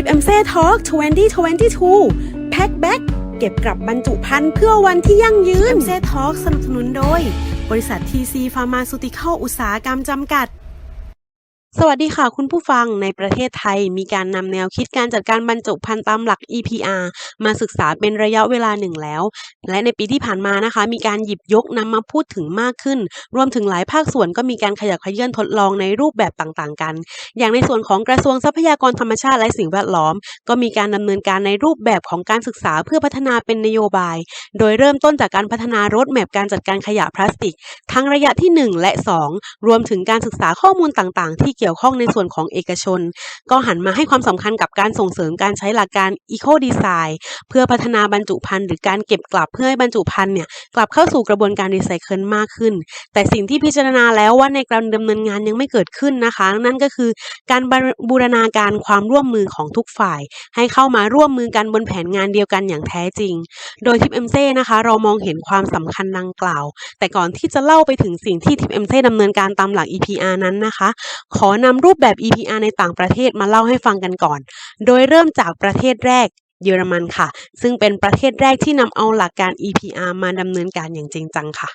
ทิปเอ็มเซ่ทอล์ก2022 แพ็คแบ็กเก็บกลับบรรจุภัณฑ์เพื่อวันที่ยั่งยืนเอ็มเซ่ทอล์กสนับสนุนโดย บริษัททีซีฟาร์มาซูติคอลอุตสาหกรรมจำกัด สวัสดีค่ะคุณผู้ฟังในประเทศไทยมีการนำแนวคิดการจัดการบรรจุภัณฑ์ตามหลัก EPR มาศึกษาเป็นระยะเวลาหนึ่งแล้ว และในปีที่ผ่านมานะคะ มีการหยิบยกนำมาพูดถึงมากขึ้น รวมถึงหลายภาคส่วนก็มีการขยับขยื่นทดลองในรูปแบบต่างๆ กัน อย่างในส่วนของกระทรวงทรัพยากรธรรมชาติและสิ่งแวดล้อม ก็มีการดำเนินการในรูปแบบของการศึกษาเพื่อพัฒนาเป็นนโยบาย โดยเริ่มต้นจากการพัฒนารถแมพการจัดการขยะพลาสติก ทั้งระยะที่ 1 และ 2 รวมถึงการศึกษาข้อมูลต่างๆ ที่เกี่ยวข้องในส่วนของเอกชน ก็หันมาให้ความสำคัญกับการส่งเสริมการใช้หลักการ Eco Design เพื่อพัฒนาบรรจุภัณฑ์หรือการเก็บกลับเพื่อให้บรรจุภัณฑ์เนี่ยกลับเข้าสู่กระบวนการรีไซเคิลมากขึ้น แต่สิ่งที่พิจารณาแล้วว่าในการดำเนินงานยังไม่เกิดขึ้นนะคะ นั่นก็คือการบูรณาการความร่วมมือของทุกฝ่าย ให้เข้ามาร่วมมือกันบนแผนงานเดียวกันอย่างแท้จริง โดยทิปเอ็มเซ่นะคะ เรามองเห็นความสำคัญดังกล่าว แต่ก่อนที่จะเล่าไปถึงสิ่งที่ทิปเอ็มเซ่ดำเนินการตามหลัก EPR นั้นนะคะ ขอนำรูปแบบ EPR ในต่างประเทศมาเล่าให้ฟังกันก่อน โดยเริ่มจากประเทศแรกเยอรมันค่ะ ซึ่งเป็นประเทศแรกที่นำเอาหลักการ EPR มาดำเนินการอย่างจริงจังค่ะ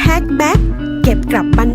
Pack Back เก็บกลับบัน